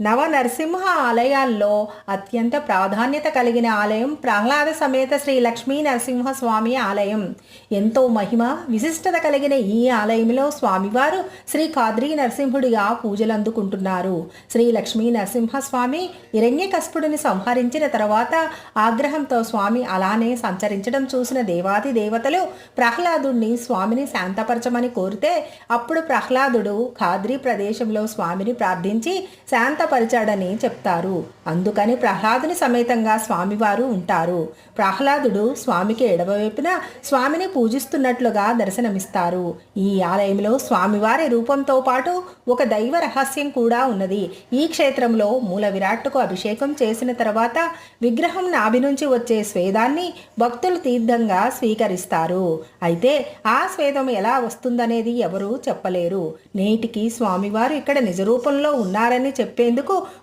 నవ నరసింహ ఆలయాల్లో అత్యంత ప్రాధాన్యత కలిగిన ఆలయం ప్రహ్లాద సమేత శ్రీ లక్ష్మీ నరసింహస్వామి ఆలయం. ఎంతో మహిమ విశిష్టత కలిగిన ఈ ఆలయంలో స్వామివారు శ్రీ కాద్రి నరసింహుడిగా పూజలు అందుకుంటున్నారు. శ్రీ లక్ష్మీ నరసింహస్వామి హిరణ్యకస్పుడిని సంహరించిన తర్వాత ఆగ్రహంతో స్వామి అలానే సంచరించడం చూసిన దేవాది దేవతలు ప్రహ్లాదుడిని స్వామిని శాంతపరచమని కోరితే అప్పుడు ప్రహ్లాదుడు ఖాద్రి ప్రదేశంలో స్వామిని ప్రార్థించి శాంత శాంతపరిచాడని చెప్తారు. అందుకని ప్రహ్లాదుని సమేతంగా స్వామివారు ఉంటారు. ప్రహ్లాదుడు స్వామికి ఎడమవైపున స్వామిని పూజిస్తున్నట్లుగా దర్శనమిస్తారు. ఈ ఆలయంలో స్వామివారి రూపంతో పాటు ఒక దైవ రహస్యం కూడా ఉన్నది. ఈ క్షేత్రంలో మూల విరాట్టుకు అభిషేకం చేసిన తర్వాత విగ్రహం నాభి నుంచి వచ్చే స్వేదాన్ని భక్తులు తీర్థంగా స్వీకరిస్తారు. అయితే ఆ స్వేదం ఎలా వస్తుందనేది ఎవరూ చెప్పలేరు. నేటికి స్వామివారు ఇక్కడ నిజరూపంలో ఉన్నారని చెప్పేందుకు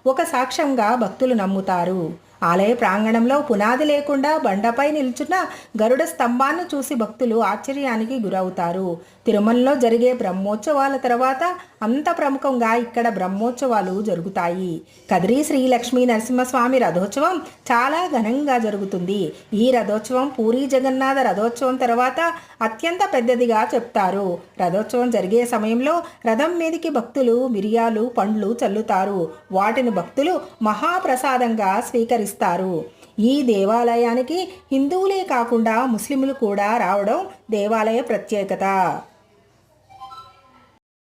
ఒక సాక్ష్యంగా భక్తులు నమ్ముతారు. ఆలయ ప్రాంగణంలో పునాది లేకుండా బండపై నిల్చున్న గరుడ స్తంభాన్ని చూసి భక్తులు ఆశ్చర్యానికి గురవుతారు. తిరుమలలో జరిగే బ్రహ్మోత్సవాల తర్వాత అంత ప్రముఖంగా ఇక్కడ బ్రహ్మోత్సవాలు జరుగుతాయి. కదిరి శ్రీ లక్ష్మీ నరసింహస్వామి రథోత్సవం చాలా ఘనంగా జరుగుతుంది. ఈ రథోత్సవం పూరి జగన్నాథ రథోత్సవం తర్వాత అత్యంత పెద్దదిగా చెప్తారు. రథోత్సవం జరిగే సమయంలో రథం మీదికి భక్తులు మిరియాలు పండ్లు చల్లుతారు. వాటిని భక్తులు మహాప్రసాదంగా స్వీకరిస్తారు. ఈ దేవాలయానికి హిందువులే కాకుండా ముస్లింలు కూడా రావడం దేవాలయ ప్రత్యేకత.